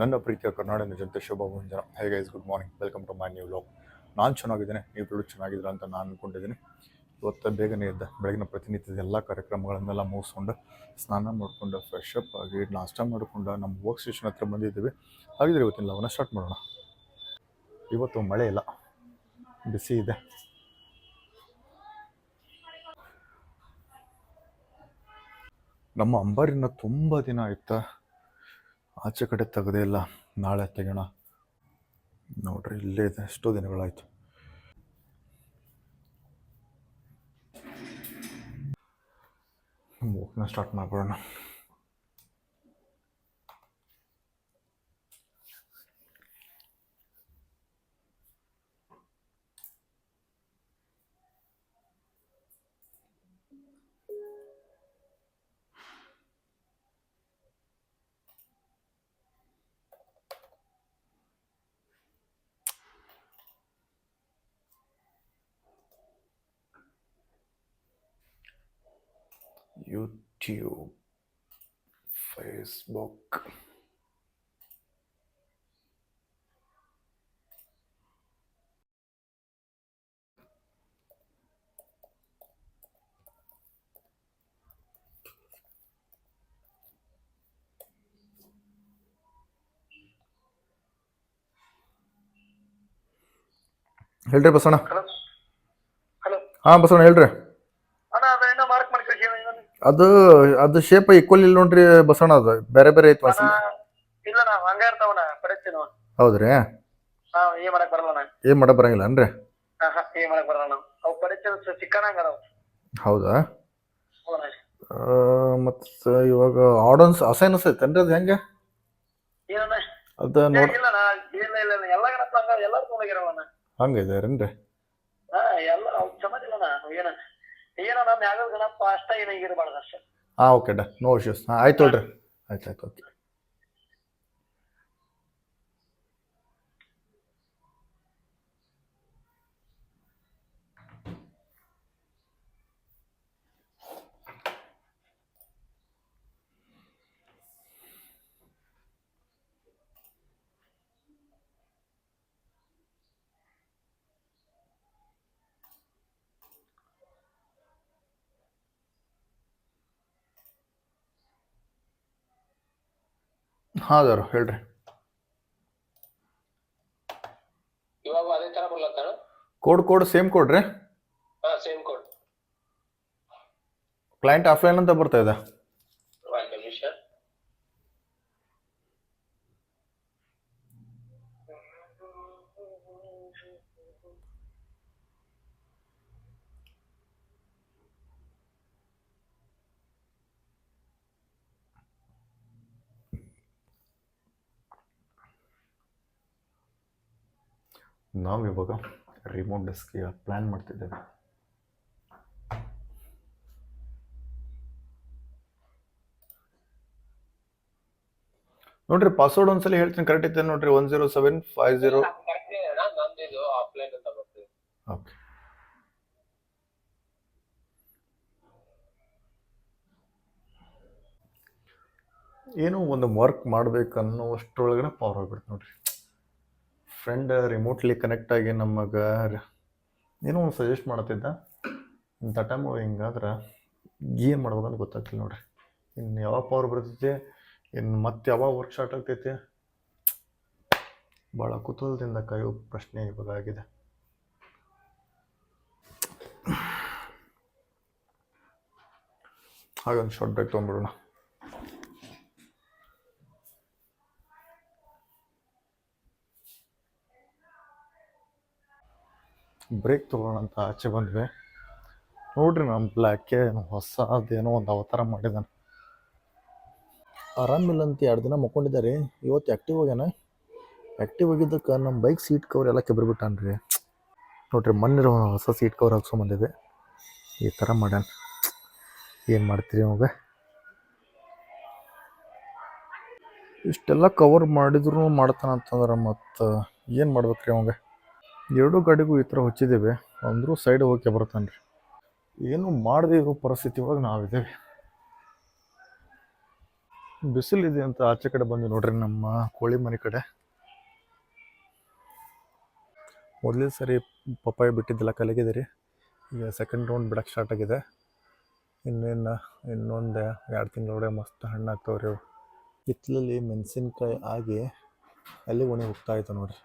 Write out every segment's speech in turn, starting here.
ನನ್ನ ಪ್ರೀತಿಯ ಕರ್ನಾಟಕದ ಜನತೆ, ಶುಭ ಮುಂಜಾನೆ hey guys good morning welcome to my new vlog ನಾನು ಚೆನ್ನಾಗಿದ್ದೇನೆ, ನೀವು ಕೂಡ ಚೆನ್ನಾಗಿದ್ದೀರ ಅಂತ ನಾನು ಅಂದ್ಕೊಂಡಿದ್ದೀನಿ ಇವತ್ತು ಬೇಗನೆ ಇದ್ದ ಬೆಳಗಿನ ಪ್ರತಿನಿತ್ಯದ ಎಲ್ಲ ಕಾರ್ಯಕ್ರಮಗಳನ್ನೆಲ್ಲ ಮುಗಿಸ್ಕೊಂಡು ಸ್ನಾನ ಮಾಡಿಕೊಂಡು ಫ್ರೆಶ್ ಅಪ್ ಆಗಿ ನಾಷ್ಟ ಮಾಡಿಕೊಂಡು ನಮ್ಮ ವರ್ಕ್ ಸ್ಟೇಷನ್ ಹತ್ರ ಬಂದಿದ್ದೀವಿ. ಹಾಗಿದ್ರೆ ಇವತ್ತಿನ ಲಾಗನ್ನ ಸ್ಟಾರ್ಟ್ ಮಾಡೋಣ. ಇವತ್ತು ಮಳೆ ಇಲ್ಲ, ಬಿಸಿ ಇದೆ. ನಮ್ಮ ಅಂಬಾರಿನ ತುಂಬ ದಿನ ಆಯ್ತಾ? ಆಚೆ ಕಡೆ ತೆಗೆದೇ ಇಲ್ಲ. ನಾಳೆ ತೆಗೋಣ ನೋಡ್ರಿ ಇಲ್ಲೇ ಇದೆ. ಎಷ್ಟೋ ದಿನಗಳಾಯ್ತು. ವಾಕ್ನ ಸ್ಟಾರ್ಟ್ ಮಾಡ್ಬಿಡೋಣ. ಯೂಟ್ಯೂಬ್ ಫೇಸ್ಬುಕ್ ಹೇಳ್ರಿ ಬಸಣ್ಣ ಹಲೋ ಹಲೋ ಹಾಂ ಬಸಣ್ಣ ಹೇಳ್ರಿ ಅದು ಅದು ಶೇಪ್ ಈಕ್ವಲ್ ಇಲ್ಲ ನೋಡ್ರಿ ಬಸಣ್ಣ ಅದು. ಬೇರೆ ಬೇರೆ ಐತಿ ಇಲ್ಲ ಇಲ್ಲಣ್ಣ ಹಂಗ ಇರ್ತಾವಣ್ಣ ಪಡಿಸ್ತೀನಿ ಹೌದ್ರಿ? ಹಾ ಏನ್ ಮಾಡಕ್ ಬರಲ್ಲ ಏನು ಮಾಡಕ್ ಬರಂಗಿಲ್ಲ ಅನ್ರಿ ಹಾ ಏನ್ ಮಾಡಕ್ ಬರಲ್ಲ ನಾವು ಅವು ಪಡಿಸ್ತೀನಿ ಸಿಕ್ಕಣಂಗ ಅದಾವ. ಹೌದಾ? ಮತ್ತು ಇವಾಗ ಆರ್ಡನ್ಸ್ ಅಸೈನ್ಸ್ ಐತೇನ್ರಿ ಅದು ಹೆಂಗೆ? ಏನಣ್ಣ? ಅದು ನೋಡಿಲ್ಲ ನೋಡ್ ಇಲ್ಲ ಇಲ್ಲ ಇಲ್ಲ ಎಲ್ಲ ಹಂಗ ಎಲ್ಲಾರು ತೊಗೊಂಡೋಗಿರವಣ್ಣ ಹಂಗಿದೆ ಏನ್ರಿ? ಹಾ ಎಲ್ಲ ಚಮದಿಲ್ಲ ಚಮದಿಲ್ಲಣ್ಣ ಏನ ಏನಣ್ಣ ಮ್ಯಾಗದ ಗಣಪ ಅಷ್ಟ ಏನ ಇರಬಾರ್ದು ಅಷ್ಟೇ. ಹಾಂ ಓಕೆ ಡಾ. ನೋ ಇಶ್ಯೂಸ್ ಹಾಂ, ಆಯ್ತು ನೋಡ್ರಿ ಆಯ್ತು ಆಯ್ತು ಓಕೆ ಹಾಂ ಹೇಳ್ರಿ. ಇವಾಗ ಅದೇ ತರ ಬರ್ಲತ್ತಾಳ ಕೋಡ್ ಕೋಡ್ ಸೇಮ್ ಕೊಡ್ರಿ ಹಾ ಸೇಮ್ ಕೋಡ್ ಕ್ಲೈಂಟ್ ಆಫ್ಲೈನ್ ಅಂತ ಬರ್ತಾ ಇದೆ ಒಂದ್ ನಿಮಿಷ ನಾವು ಇವಾಗ ರಿಮೋಟ್ ಡೆಸ್ಕ್ಗೆ ಪ್ಲ್ಯಾನ್ ಮಾಡ್ತಿದ್ದೇವೆ. ನೋಡ್ರಿ ಪಾಸ್ವರ್ಡ್ ಒಂದ್ಸಲ ಹೇಳ್ತೀನಿ ಕರೆಕ್ಟ್ ಇದ್ದೇನೆ ನೋಡ್ರಿ one zero seven five zero okay ಏನೋ ಒಂದು ವರ್ಕ್ ಮಾಡ್ಬೇಕನ್ನೋಷ್ಟರೊಳಗಡೆ ಪವರ್ ಆಗ್ಬಿಡ್ತು ನೋಡ್ರಿ. ಫ್ರೆಂಡ್ ರಿಮೋಟ್ಲಿ ಕನೆಕ್ಟ್ ಆಗಿ ನಮಗೆ ಏನೋ ಒಂದು ಸಜೆಸ್ಟ್ ಮಾಡತ್ತಿದ್ದ. ಇಂಥ ಟೈಮು ಹಿಂಗಾದ್ರೆ ಏನು ಮಾಡ್ಬೇಕಂತ ಗೊತ್ತಾಗ್ತಿಲ್ಲ ನೋಡ್ರಿ. ಇನ್ನು ಯಾವಾಗ ಪವರ್ ಬರ್ತೈತಿ ಇನ್ನು ಮತ್ತೆ ಯಾವಾಗ ವರ್ಕ್ ಶಾರ್ಟ್ ಆಗ್ತೈತಿ? ಭಾಳ ಕುತೂಹಲದಿಂದ ಕಾಯೋ ಪ್ರಶ್ನೆ ಇವಾಗ ಆಗಿದೆ ಹಾಗೊಂದು ಶಾರ್ಟ್ ಬ್ರೇಕ್ ತೊಗೊಂಡ್ಬಿಡೋಣ. ಬ್ರೇಕ್ ತೊಗೊಳ್ಳೋಣ ಅಂತ ಆಚೆ ಬಂದ್ವಿ. ನೋಡ್ರಿ ನಮ್ಮ ಬ್ಲ್ಯಾಕೆ ಹೊಸದೇನೋ ಒಂದು ಅವತಾರ ಮಾಡಿದಾನೆ. ಆರಾಮಿಲ್ಲ ಅಂತ ಎರಡು ದಿನ ಮಕ್ಕೊಂಡಿದ್ದಾರೆ. ಇವತ್ತು ಆ್ಯಕ್ಟಿವ್ ಹೋಗ್ಯಾನ. ಆ್ಯಕ್ಟಿವ್ ಆಗಿದ್ದಕ್ಕೆ ನಮ್ಮ ಬೈಕ್ ಸೀಟ್ ಕವರ್ ಎಲ್ಲ ಕೆಬ್ಬಿಬಿಟ್ಟಾನ್ರಿ ನೋಡ್ರಿ ಮೊನ್ನೆ ಹೊಸ ಸೀಟ್ ಕವರ್ ಹಾಕ್ಸ್ಕೊಂಬಂದಿದೆ ಈ ಥರ ಮಾಡ್ಯಾನ. ಏನು ಮಾಡ್ತೀರಿ ಅವಾಗ ಇಷ್ಟೆಲ್ಲ ಕವರ್ ಮಾಡಿದ್ರು ಮಾಡ್ತಾನಂತಂದ್ರೆ ಮತ್ತು ಏನು ಮಾಡ್ಬೇಕ್ರಿ ಅವಾಗ ಎರಡೂ ಗಾಡಿಗೂ ಈ ಥರ ಹೊಚ್ಚಿದ್ದೇವೆ. ಅಂದರೂ ಸೈಡ್ ಹೋಗಿ ಬರ್ತಾನೆ ರೀ ಏನು ಮಾಡದೇ ಇರೋ ಪರಿಸ್ಥಿತಿ ಒಳಗೆ ನಾವಿದ್ದೇವೆ. ಬಿಸಿಲಿದೆ ಅಂತ ಆಚೆ ಕಡೆ ಬಂದು ನೋಡ್ರಿ ನಮ್ಮ ಕೋಳಿ ಮನೆ ಕಡೆ. ಮೊದಲೇ ಸರಿ ಪಪ್ಪಾಯ ಬಿಟ್ಟಿದ್ದೆಲ್ಲ ಕಲಗಿದೆ ರೀ ಈಗ ಸೆಕೆಂಡ್ ರೌಂಡ್ ಬಿಡಕ್ಕೆ ಸ್ಟಾರ್ಟ್ ಆಗಿದೆ. ಇನ್ನೇನು, ಇನ್ನೊಂದು ಎರಡು ತಿಂಗಳೊಳಗೆ ಮಸ್ತ್ ಹಣ್ಣು ಆಗ್ತಾವ್ರಿ ಅವು. ಹಿತ್ತಲಲ್ಲಿ ಮೆಣಸಿನ್ಕಾಯಿ ಆಗಿ ಅಲ್ಲಿ ಒಣಗಿ ಹೋಗ್ತಾ ಇತ್ತು ನೋಡ್ರಿ.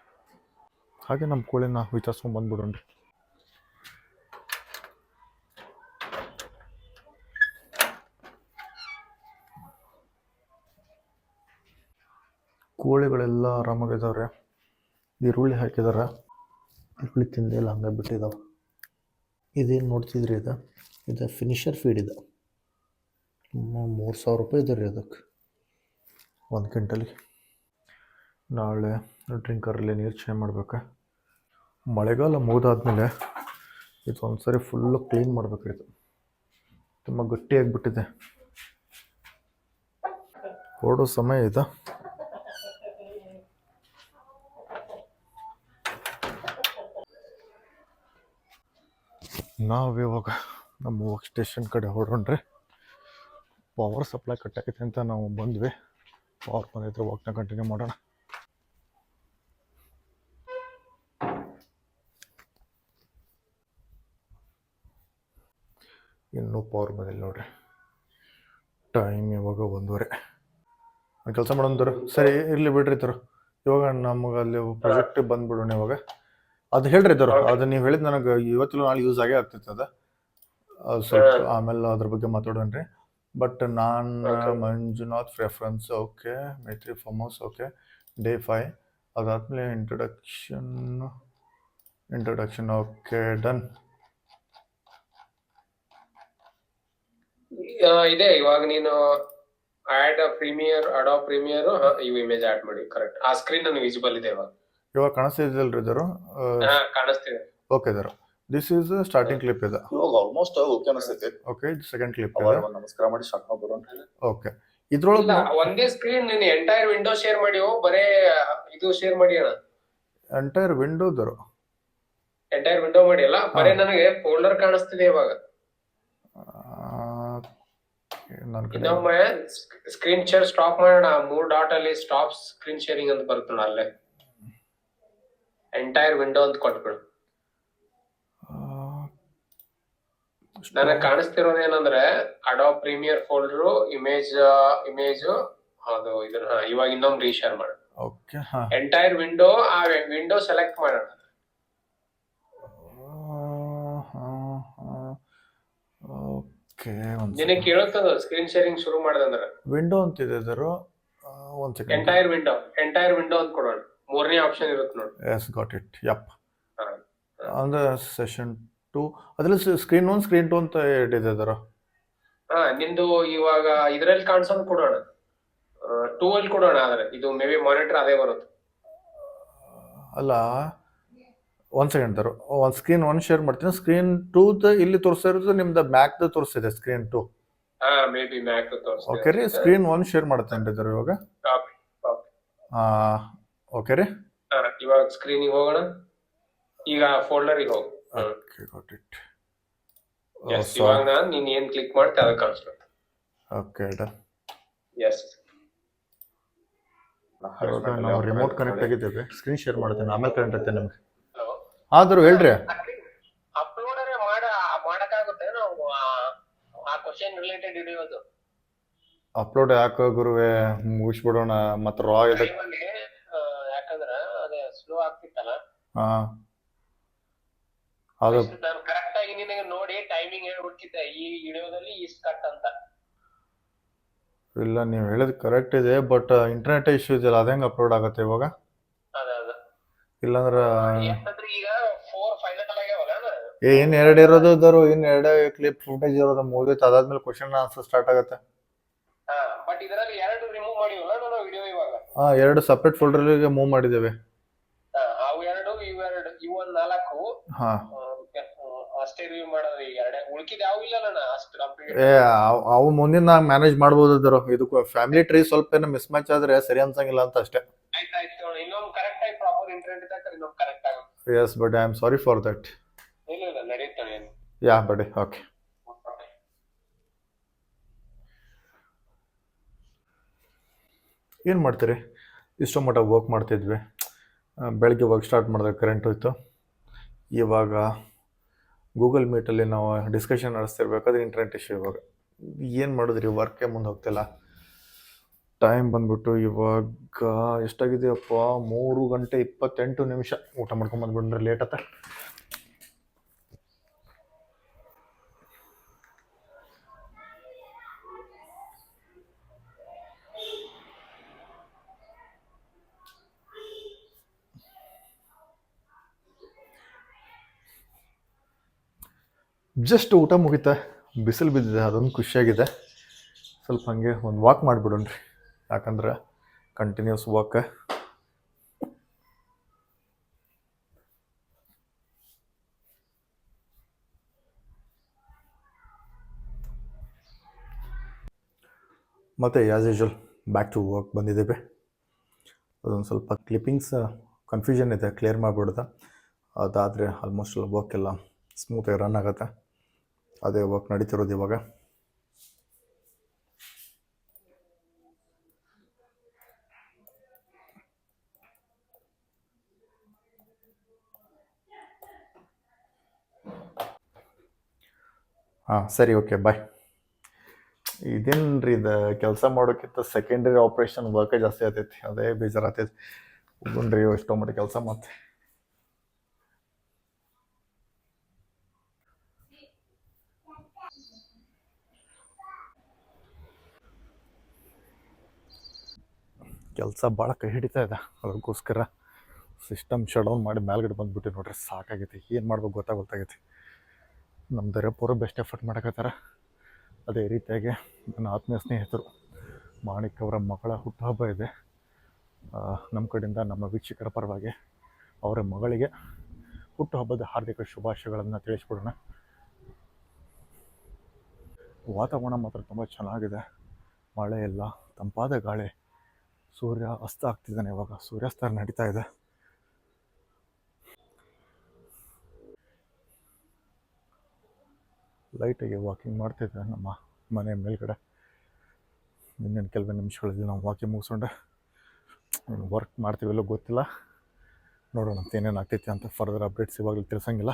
ಹಾಗೆ ನಮ್ಮ ಕೋಳಿನ ವಿಚಾರಿಸ್ಕೊಂಡು ಬಂದ್ಬಿಡೋಣ ಕೋಳಿಗಳೆಲ್ಲ ಆರಾಮಾಗಿದ್ದಾವ್ರೆ ಈರುಳ್ಳಿ ಹಾಕಿದಾರೆ. ಈರುಳ್ಳಿ ತಿಂದಿಲ್ಲ ಹಂಗೆ ಬಿಟ್ಟಿದ್ದಾವೆ ಇದೇನು ನೋಡ್ತಿದ್ರಿ ಇದು? ಇದು ಫಿನಿಷರ್ ಫೀಡ್ ಇದೆ. ಮೂರು ಸಾವಿರ ರೂಪಾಯಿ ಇದೆ ರೀ ಅದಕ್ಕೆ. ಒಂದು ಕ್ವಿಂಟಲ್ಗೆ. ನಾಳೆ ಡ್ರಿಂಕರಲ್ಲಿ ನೀರು ಚೇಂಜ್ ಮಾಡ್ಬೇಕು. ಮಳೆಗಾಲ ಮುಗಿದಾದ್ಮೇಲೆ ಇದು ಒಂದು ಸರಿ ಫುಲ್ಲು ಕ್ಲೀನ್ ಮಾಡಬೇಕಾಯ್ತು. ತುಂಬ ಗಟ್ಟಿಯಾಗಿಬಿಟ್ಟಿದೆ. ಓಡೋ ಸಮಯ ಇದೆ. ನಾವು ಇವಾಗ ನಮ್ಮ ವರ್ಕ್ ಸ್ಟೇಷನ್ ಕಡೆ ಹೊರಡ್ರೆ ಪವರ್ ಸಪ್ಲೈ ಕಟ್ಟಾಕೈತೆ ಅಂತ ನಾವು ಬಂದ್ವಿ. ಪವರ್ ಬಂದೈತೆ ವಾಕ್ನ ಕಂಟಿನ್ಯೂ ಮಾಡೋಣ ಇನ್ನೂ ಪವರ್ ಬಂದಿಲ್ಲ ನೋಡ್ರಿ. ಟೈಮ್ ಇವಾಗ ಒಂದೂವರೆ. ಕೆಲಸ ಮಾಡೋಂದರು ಸರಿ ಇರಲಿ ಬಿಡ್ರಿ ತರ. ಇವಾಗ ನಮಗೆ ಅಲ್ಲಿ ಪ್ರಾಜೆಕ್ಟ್ ಬಂದ್ಬಿಡೋಣ ಇವಾಗ. ಅದು ಹೇಳ್ರಿ ತರ. ಅದು ನೀವು ಹೇಳಿದ್ ನನಗೆ ಇವತ್ತಿಲ್ಲ ನಾಳೆ ಯೂಸ್ ಆಗೇ ಆಗ್ತೈತೆ ಅದು. ಸ್ವಲ್ಪ ಆಮೇಲೆ ಅದ್ರ ಬಗ್ಗೆ ಮಾತಾಡೋಣ್ರಿ ಬಟ್ ನಾನು. Manjunath preference okay Maitri farm house okay day five ಅದಾದ್ಮೇಲೆ ಇಂಟ್ರೊಡಕ್ಷನ್ ಇಂಟ್ರೊಡಕ್ಷನ್ ಓಕೆ ಡನ್ ಇದೆ ಇವಾಗ ನೀನು ಆಡ್ ಪ್ರೀಮಿಯರ್ ಅಡೋ ಪ್ರೀಮಿಯರ್ ಇವು ಇಮೇಜ್ ಆಡ್ ಮಾಡಿ ಕರೆಕ್ಟ್ ಆ ಸ್ಕ್ರೀನ್ ನನಗೆ ವಿಜಿಬಲ್ ಇದೆ ಇವಾಗ. ಇವಾಗ ಕಾಣಿಸ್ತಿದ್ದಲ್ರಿ ಇದರು ಹಾ ಕಾಣಿಸ್ತಿದೆ. ಓಕೆ ಇದರು. ದಿಸ್ ಈಸ್ ಸ್ಟಾರ್ಟಿಂಗ್ ಕ್ಲಿಪ್ ಇದೆ. ಇವಾಗ ಆಲ್ಮೋಸ್ಟ್ ಓಕೆ ಅನಿಸ್ತೈತಿ. ಓಕೆ ಸೆಕೆಂಡ್ ಕ್ಲಿಪ್ ಇದೆ. ಒಂದ್ ನಮಸ್ಕಾರ ಮಾಡಿ ಸ್ಟಾರ್ಟ್ ಮಾಡ್ಬಿಡೋಣ ಓಕೆ ಇದ್ರೊಳಗೆ ಒಂದೇ ಸ್ಕ್ರೀನ್ ನೀನು ಎಂಟೈರ್ ವಿಂಡೋ ಶೇರ್ ಮಾಡಿ ಬರೇ ಇದು ಶೇರ್ ಮಾಡಿ ಅಣ್ಣ. ಎಂಟೈರ್ ವಿಂಡೋದರು ಎಂಟೈರ್ ವಿಂಡೋ ಮಾಡಿ ಅಲ್ಲ ಬರೇ ನನಗೆ ಫೋಲ್ಡರ್ ಕಾಣಿಸ್ತಿದೆ ಇವಾಗ. ನನ್ನ ಕಡೆ ಇನ್ನೊಮ್ಮೆ ಸ್ಕ್ರೀನ್ ಶೇರ್ ಸ್ಟಾಪ್ ಮಾಡೋಣ. ಮೂರ್ ಡಾಟ್ ಅಲ್ಲಿ ಸ್ಟಾಪ್ ಸ್ಕ್ರೀನ್ ಶೇರಿಂಗ್ ಅಂತ ಬರುತ್ತೆ ಅಲ್ಲೇ. ಎಂಟೈರ್ ವಿಂಡೋ ಅಂತ ಕೊಟ್ಬಿಡು. ನನಗೆ ಕಾಣಿಸ್ತಿರೋದು ಏನಂದ್ರೆ Adobe Premiere folder image image ಅದು ಇದನ್ನ ಇವಾಗ ಇನ್ನೊಮ್ಮೆ ರೀಶೇರ್ ಮಾಡು. ಓಕೆ ಎಂಟೈರ್ ವಿಂಡೋ ಆ ವಿಂಡೋ ಸೆಲೆಕ್ಟ್ ಮಾಡೋಣ. ಓಕೆ ನಿನಗೆ ಕೇಳುತ್ತದ ಸ್ಕ್ರೀನ್ ಶೇರಿಂಗ್ ಶುರು ಮಾಡದಂದ್ರೆ. ವಿಂಡೋ ಅಂತಿದೆ ಇದರು ಒಂದು second entire window entire window ಅಂತ ಕೊಡೋಣ. ಮೂರನೇ ಆಪ್ಷನ್ ಇರುತ್ತೆ ನೋಡಿ. Yes got it yup. ಅಂದ್ರೆ ಸೆಷನ್ ಟು ಅದ್ರಲ್ಲಿ ಸ್ಕ್ರೀನ್ ಒನ್ ಸ್ಕ್ರೀನ್ ಟು ಅಂತ ಇಟ್ಟಿದೆ ಅದರ. ಹಾ ನಿಂದು ಇವಾಗ ಇದ್ರಲ್ಲಿ ಕಾಣಿಸೋದು ಕೊಡೋಣ. ಟೂ ಅಲ್ಲಿ ಕೊಡೋಣ ಆದ್ರೆ ಇದು ಮೇ ಬಿ ಮಾನಿಟರ್ ಅದೇ ಬರುತ್ತೆ. ಅಲ್ಲ ಒಂದು ಸೆಕೆಂಡ್ ತರು ಒಂದು ಸ್ಕ್ರೀನ್ ಒನ್ ಶೇರ್ ಮಾಡ್ತೀನಿ. ಸ್ಕ್ರೀನ್ ಟೂದ ಇಲ್ಲಿ ತೋರಿಸ್ತಾ ಇರೋದು ನಿಮ್ದು ಮ್ಯಾಕ್ದು ತೋರಿಸಿದೆ ಸ್ಕ್ರೀನ್ ಟೂ ಓಕೆ ರೀ. ಸ್ಕ್ರೀನ್ ಒನ್ ಶೇರ್ ಮಾಡ್ತೇನೆ ರೀ ಸರ್ ಇವಾಗ. ಓಕೆ ರೀ. ಇವಾಗ ಸ್ಕ್ರೀನಿಗೆ ಹೋಗೋಣ. ಈಗ ಫೋಲ್ಡರ್ ಹೋಗಿ. ಓಕೆ ಗಾಟ್ ಇಟ್ ಎಸ್ ಇವಾಗ ನಾನು ನೀನು ಏನು ಕ್ಲಿಕ್ ಮಾಡ್ತೆ ಅದ ಕಳಿಸ್ಬೇಕು ಓಕೆ ಡನ್ ಎಸ್ ನಾವು ರಿಮೋಟ್ ಕನೆಕ್ಟ್ ಆಗಿದ್ದೇವೆ. ಸ್ಕ್ರೀನ್ ಶೇರ್ ಮಾಡ್ತೇನೆ. ಆಮೇಲೆ ಕನೆಕ್ಟ್ ಆಗ್ತೇನೆ ನಿಮ್ಗೆ. ಆದರೂ ಹೇಳ್ರಿ. ಅಪ್ಲೋಡ್ ಮಾಡ ಮಾಡಕ್ಕಾಗುತ್ತೆ ನಾವು ಆ- ಕ್ವಶನ್ ರಿಲೇಟೆಡ್ ಹಿಡಿಯೋದು. ಅಪ್ಲೋಡ್ ಯಾಕೆ ಗುರುವೆ ಮುಗಿಸ್ಬಿಡೋಣ ಮತ್ತೆ ರಾ ಇದಕ್ಕೆ ಯಾಕಂದ್ರ ಅದೇ ಸ್ಲೋ ಆಗ್ತಿತ್ತಲ್ಲ. ಹಾ. ಅದು ನಾನು ಕರೆಕ್ಟ್ ಆಗಿ ನಿನಗೆ ನೋಡಿ ಟೈಮಿಂಗ್ ಹೇಳ್ಬಿಡ್ತಿದ್ದೆ ಈ ವಿಡಿಯೋದಲ್ಲಿ ಇಷ್ಟು ಕಟ್ ಅಂತ. ಇಲ್ಲ ನೀವು ಹೇಳೋದು ಕರೆಕ್ಟ್ ಇದೆ ಬಟ್ ಇಂಟರ್ನೆಟ್ ಇಶ್ಯೂ ಇದೆಯಲ್ಲ ಅದು ಹೆಂಗೆ ಅಪ್ಲೋಡ್ ಆಗುತ್ತೆ ಇವಾಗ? ಇಲ್ಲಾಂದ್ರೆ ಏನ್ ಈಗ ಫೋರ್ ಫೈನಲ್ ಆಗ್ಯಾವಲ್ಲ ಏ ಇನ್ನು ಎರಡು ಇರೋದು ಇದ್ದರು ಇನ್ನು ಎರಡು ಕ್ಲಿಪ್ ಫುಟೇಜ್ ಇರೋದು ಮುಗಿದೈತೆ ಅದಾದ್ಮೇಲೆ ಕ್ವಶನ್ ಆನ್ಸರ್ ಸ್ಟಾರ್ಟ್ ಆಗತ್ತೆ. ಬಟ್ ಇದರಲ್ಲಿ ಎರಡು ರಿಮೂವ್ ಮಾಡಿವಲ್ಲ ನಾನು ವಿಡಿಯೋ ಇವಾಗ? ಹಾಂ ಎರಡು ಸಪ್ರೇಟ್ ಫೋಲ್ಡರ್ಗೆ ಮೂವ್ ಮಾಡಿದ್ದೇವೆ. ಅವು ಎರಡು ಇವೆರಡು ಇವೊಂದ್ ನಾಲ್ಕು. ಹಾಂ. ಆ, okay, ಆ, ಅಷ್ಟೇ ರಿವ್ಯೂ ಮಾಡೋದು ಈಗ ಎರಡೇ. ಉಳ್ಕಿದ್ ಯಾವ ಇಲ್ಲಲ್ಲ ಅಷ್ಟು ಕಂಪ್ಲೀಟ್ ಏ ಅವ್- ಅವು ಮುಂದಿನ ಮ್ಯಾನೇಜ್ ಮಾಡ್ಬೋದು ಇದ್ದರು ಇದು ಫ್ಯಾಮಿಲಿ ಟ್ರೀ ಸ್ವಲ್ಪ ಏನೋ ಮಿಸ್ ಮ್ಯಾಚ್ ಆದ್ರೆ ಸರಿ ಅನ್ಸಂಗಿಲ್ಲ ಅಂತ ಅಷ್ಟೇ. ಆಯ್ತು. ಇಂಟರ್ನೆಟ್ ಆಗುತ್ತೆ yes but I am sorry for that ಇಲ್ಲ ಇಲ್ಲ ನಡೆಯುತ್ತಾನೆ ಏನು ಯಾ ಬಡಿ ಓಕೆ ಏನು ಮಾಡ್ತೀರಿ? ಇಷ್ಟೋ ಮಟ್ಟ ವರ್ಕ್ ಮಾಡ್ತಿದ್ವಿ. ಬೆಳಗ್ಗೆ ವರ್ಕ್ ಸ್ಟಾರ್ಟ್ ಮಾಡಿದಾಗ ಕರೆಂಟ್ ಹೋಯ್ತು. ಇವಾಗ ಗೂಗಲ್ ಮೀಟಲ್ಲಿ ನಾವು ಡಿಸ್ಕಷನ್ ನಡೆಸ್ತಿರ್ಬೇಕಾದ್ರೆ ಇಂಟರ್ನೆಟ್ ಇಶ್ಯೂ ಇವಾಗ. ಏನು ಮಾಡಿದ್ರಿ? ವರ್ಕೇ ಮುಂದೆ ಹೋಗ್ತಿಲ್ಲ. ಟೈಮ್ ಬಂದ್ಬಿಟ್ಟು ಇವಾಗ ಎಷ್ಟಾಗಿದೆಯಪ್ಪ? ಮೂರು ಗಂಟೆ ಇಪ್ಪತ್ತೆಂಟು ನಿಮಿಷ. ಊಟ ಮಾಡ್ಕೊಂಡ್ ಬಂದ್ಬಿಟ್ರೆ ಲೇಟ್ ಆತ. ಜಸ್ಟ್ ಊಟ ಮುಗಿತ. ಬಿಸಿಲು ಬಿದ್ದಿದೆ, ಅದೊಂದು ಖುಷಿಯಾಗಿದೆ. ಸ್ವಲ್ಪ ಹಾಗೆ ಒಂದು ವಾಕ್ ಮಾಡಿಬಿಡೋಣ್ರಿ. ಯಾಕಂದ್ರೆ ಕಂಟಿನ್ಯೂಸ್ ವರ್ಕ್ ಮತ್ತೆ as usual back to work ಬಂದಿದ್ದೇವೆ. ಅದೊಂದು ಸ್ವಲ್ಪ ಕ್ಲಿಪ್ಪಿಂಗ್ಸ್ ಕನ್ಫ್ಯೂಷನ್ ಇದೆ ಕ್ಲಿಯರ್ ಮಾಡಿಬಿಡ್ದೆ ಅದಾದರೆ ಆಲ್ಮೋಸ್ಟ್ ವರ್ಕ್ ಎಲ್ಲ ಸ್ಮೂತಾಗಿ ರನ್ ಆಗುತ್ತೆ. ಅದೇ ವರ್ಕ್ ನಡೀತಿರೋದು ಇವಾಗ. ಹಾಂ, ಸರಿ ಓಕೆ ಬಾಯ್ ಇದೇನ್ರಿ ಇದು ಕೆಲಸ ಮಾಡೋಕ್ಕಿಂತ ಸೆಕೆಂಡರಿ ಆಪ್ರೇಷನ್ ವರ್ಕೇ ಜಾಸ್ತಿ ಆತೈತಿ, ಅದೇ ಬೇಜಾರಾಗ್ತೈತಿ ಹುಡುಗನ್ರಿ ಎಷ್ಟೋ ಮಾಡಿ ಕೆಲಸ ಮತ್ತೆ ಕೆಲಸ ಭಾಳ ಕೈ ಹಿಡಿತಾ ಇದೆ, ಅದಕ್ಕೋಸ್ಕರ ಸಿಸ್ಟಮ್ ಶಟ್ ಡೌನ್ ಮಾಡಿ ಮೇಲ್ಗಡೆ ಬಂದ್ಬಿಟ್ಟು ನೋಡ್ರಿ, ಸಾಕಾಗೈತಿ. ಏನು ಮಾಡ್ಬೇಕು ಗೊತ್ತಾಗೊತ್ತಾಗೈತಿ ನಮ್ಮ ದರ್ಯಪುರ ಬೆಸ್ಟ್ ಎಫರ್ಟ್ ಮಾಡಕತ್ತಾರ. ಅದೇ ರೀತಿಯಾಗಿ ನನ್ನ ಆತ್ಮೀಯ ಸ್ನೇಹಿತರು, ಮಾಣಿಕ್ ಅವರ ಮಗಳ ಹುಟ್ಟುಹಬ್ಬ ಇದೆ. ನಮ್ಮ ಕಡೆಯಿಂದ ನಮ್ಮ ವೀಕ್ಷಕರ ಪರವಾಗಿ ಅವರ ಮಗಳಿಗೆ ಹುಟ್ಟುಹಬ್ಬದ ಹಾರ್ದಿಕ ಶುಭಾಶಯಗಳನ್ನು ತಿಳಿಸ್ಕೊಡೋಣ. ವಾತಾವರಣ ಮಾತ್ರ ತುಂಬ ಚೆನ್ನಾಗಿದೆ. ಮಳೆ ಇಲ್ಲ ತಂಪಾದ ಗಾಳಿ, ಸೂರ್ಯ ಅಸ್ತ ಆಗ್ತಿದ್ದಾನೆ ಇವಾಗ. ಸೂರ್ಯಾಸ್ತ ನಡೀತಾ ಇದೆ. ಲೈಟಾಗಿ ವಾಕಿಂಗ್ ಮಾಡ್ತಿದ್ದೆ ನಮ್ಮ ಮನೆ ಮೇಲ್ಗಡೆ. ಇನ್ನೇನು ಕೆಲವೇ ನಿಮಿಷಗಳಲ್ಲಿ ನಾವು ವಾಕಿಂಗ್ ಮುಗಿಸ್ಕೊಂಡೆ. ವರ್ಕ್ ಮಾಡ್ತೀವಿಲ್ಲ ಗೊತ್ತಿಲ್ಲ. ನೋಡೋಣ ಅಂತ ಏನೇನು ಆಗ್ತೈತಿ ಅಂತ ಫರ್ದರ್ ಅಪ್ಡೇಟ್ಸ್ ಇವಾಗಲೂ ತಿಳಿಸಂಗಿಲ್ಲ.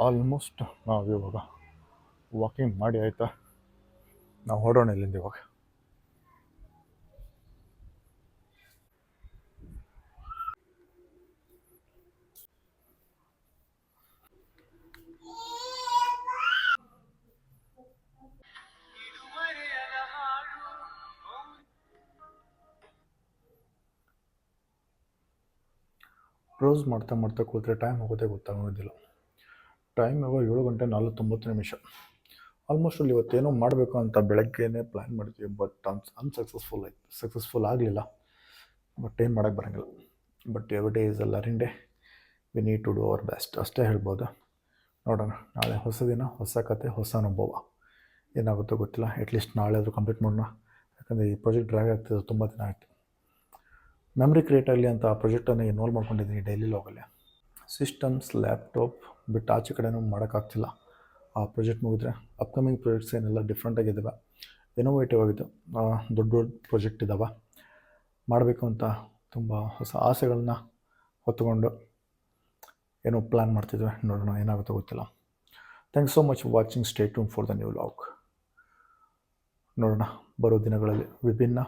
ಆಲ್ಮೋಸ್ಟ್ ನಾವು ಇವಾಗ ವಾಕಿಂಗ್ ಮಾಡಿ ಆಯಿತಾ? ನಾವು ಹೊರಡೋಣ ಇಲ್ಲಿಂದ ಇವಾಗ. ಕ್ಲೋಸ್ ಮಾಡ್ತಾ ಮಾಡ್ತಾ ಕೂತ್ರೆ ಟೈಮ್ ಹೋಗೋದೇ ಗೊತ್ತಾಗೋದಿಲ್ಲ ಟೈಮ್ ಇವಾಗ ಏಳು ಗಂಟೆ ನಲವತ್ತೊಂಬತ್ತು ನಿಮಿಷ. ಆಲ್ಮೋಸ್ಟ್ ಅಲ್ಲಿ ಇವತ್ತೇನೋ ಮಾಡಬೇಕು ಅಂತ ಬೆಳಗ್ಗೆನೇ ಪ್ಲ್ಯಾನ್ ಮಾಡ್ತೀವಿ ಬಟ್ ಅನ್ ಅನ್ಸಕ್ಸಸ್ಫುಲ್ ಆಯ್ತು. ಸಕ್ಸಸ್ಫುಲ್ ಆಗಲಿಲ್ಲ. ಬಟ್ ಏನು ಮಾಡೋಕ್ಕೆ ಬರೋಂಗಿಲ್ಲ. But every day is a learning day we need to do our best ಅಷ್ಟೇ ಹೇಳ್ಬೋದು. ನೋಡೋಣ, ನಾಳೆ ಹೊಸ ದಿನ, ಹೊಸ ಕತೆ, ಹೊಸ ಅನುಭವ. ಏನಾಗುತ್ತೋ ಗೊತ್ತಿಲ್ಲ. ಅಟ್ಲೀಸ್ಟ್ ನಾಳೆ ಆದರೂ ಕಂಪ್ಲೀಟ್ ಮಾಡೋಣ. ಯಾಕಂದರೆ ಈ ಪ್ರಾಜೆಕ್ಟ್ ಡ್ರ್ಯಾಗ್ ಆಗ್ತಿದೆ, ತುಂಬ ದಿನ ಆಯಿತು. ಮೆಮ್ರಿ ಕ್ರಿಯೇಟ್ ಆಗಲಿ ಅಂತ ಆ ಪ್ರಾಜೆಕ್ಟನ್ನು ಇನ್ವಾಲ್ವ್ ಮಾಡ್ಕೊಂಡಿದ್ದೀನಿ ಡೈಲಿ ಲಾಗಲ್ಲಿ ಸಿಸ್ಟಮ್ಸ್ ಲ್ಯಾಪ್ಟಾಪ್ ಬಿಟ್ಟು ಆಚೆ ಕಡೆನೂ ಮಾಡೋಕ್ಕಾಗ್ತಿಲ್ಲ ಆ ಪ್ರಾಜೆಕ್ಟ್ ಮುಗಿದ್ರೆ ಅಪ್ಕಮಿಂಗ್ ಪ್ರಾಜೆಕ್ಟ್ಸ್ ಏನೆಲ್ಲ ಡಿಫ್ರೆಂಟಾಗಿದ್ದಾವೆ ಇನೋವೇಟಿವ್ ಆಗಿದ್ದು ದೊಡ್ಡ ದೊಡ್ಡ ಪ್ರಾಜೆಕ್ಟ್ ಇದ್ದಾವೆ ಮಾಡಬೇಕು ಅಂತ ತುಂಬ ಹೊಸ ಆಸೆಗಳನ್ನ ಹೊತ್ತುಕೊಂಡು ಏನೋ ಪ್ಲ್ಯಾನ್ ಮಾಡ್ತಿದ್ವಿ. ನೋಡೋಣ ಏನಾಗುತ್ತೋ ಗೊತ್ತಿಲ್ಲ. Thanks so much watching stay tuned for the new vlog ನೋಡೋಣ, ಬರೋ ದಿನಗಳಲ್ಲಿ ವಿಭಿನ್ನ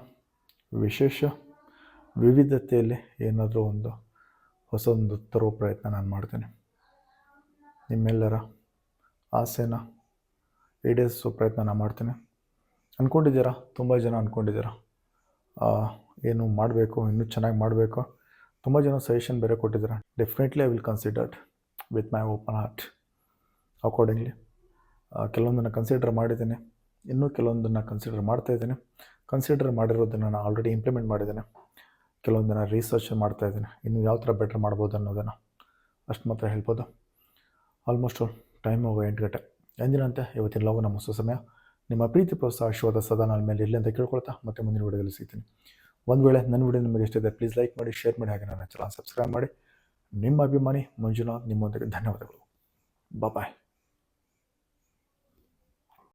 ವಿಶೇಷ ವಿವಿಧತೆಯಲ್ಲಿ ಏನಾದರೂ ಒಂದು ಹೊಸೊಂದು ತರೋ ಪ್ರಯತ್ನ ನಾನು ಮಾಡ್ತೇನೆ. ನಿಮ್ಮೆಲ್ಲರ ಆಸೆನ ಈಡೇರಿಸೋ ಪ್ರಯತ್ನ ನಾನು ಮಾಡ್ತೇನೆ. ಅಂದ್ಕೊಂಡಿದ್ದೀರಾ ತುಂಬ ಜನ ಅಂದ್ಕೊಂಡಿದ್ದೀರಾ ಏನು ಮಾಡಬೇಕು, ಇನ್ನೂ ಚೆನ್ನಾಗಿ ಮಾಡಬೇಕು. ತುಂಬ ಜನ ಸಜೆಷನ್ ಬೇರೆ ಕೊಟ್ಟಿದ್ದೀರಾ. Definitely I will considered with my open heart accordingly ಕೆಲವೊಂದನ್ನು consider ಮಾಡಿದ್ದೀನಿ. ಇನ್ನೂ ಕೆಲವೊಂದನ್ನು ಕನ್ಸಿಡರ್ ಮಾಡ್ತಾ ಇದ್ದೀನಿ. ಕನ್ಸಿಡರ್ ಮಾಡಿರೋದನ್ನು ನಾನು ಆಲ್ರೆಡಿ ಇಂಪ್ಲಿಮೆಂಟ್ ಮಾಡಿದ್ದೇನೆ. ಕೆಲವೊಂದನ್ನು ರಿಸರ್ಚ್ ಮಾಡ್ತಾ ಇದ್ದೀನಿ. ಇನ್ನು ಯಾವ ಥರ ಬೆಟ್ರ್ ಮಾಡ್ಬೋದು ಅನ್ನೋದನ್ನು ಅಷ್ಟು ಮಾತ್ರ ಹೇಳ್ಬೋದು. ಆಲ್ಮೋಸ್ಟ್ ಟೈಮ್ ಎಂಟು ಗಂಟೆ. ಎಂದಿನಂತೆ ಇವತ್ತಿನ ಲಾಗು ನಮ್ಮ ಹೊಸ ಸಮಯ. ನಿಮ್ಮ ಪ್ರೀತಿ ಪ್ರೋತ್ಸಾಹ, ಆಶೀರ್ವಾದ ಸದಾ ನನ್ನ ಮೇಲೆ ಇರಲಿ ಅಂತ ಕೇಳ್ಕೊಳ್ತಾ ಮತ್ತೆ ಮುಂದಿನ ವಿಡಿಯೋದಲ್ಲಿ ಸಿಗ್ತೀನಿ. ಒಂದು ವೇಳೆ ನನ್ನ ವಿಡಿಯೋ ನಿಮಗೆ ಇಷ್ಟ ಇದೆ ಪ್ಲೀಸ್ ಲೈಕ್ ಮಾಡಿ ಶೇರ್ ಮಾಡಿ ಹಾಗೆ ನನ್ನ ಚಾನಲ್ ಸಬ್ಸ್ಕ್ರೈಬ್ ಮಾಡಿ. ನಿಮ್ಮ ಅಭಿಮಾನಿ ಮಂಜುನಾಥ್ ನಿಮ್ಮೊಂದಿಗೆ ಧನ್ಯವಾದಗಳು. ಬಾಯ್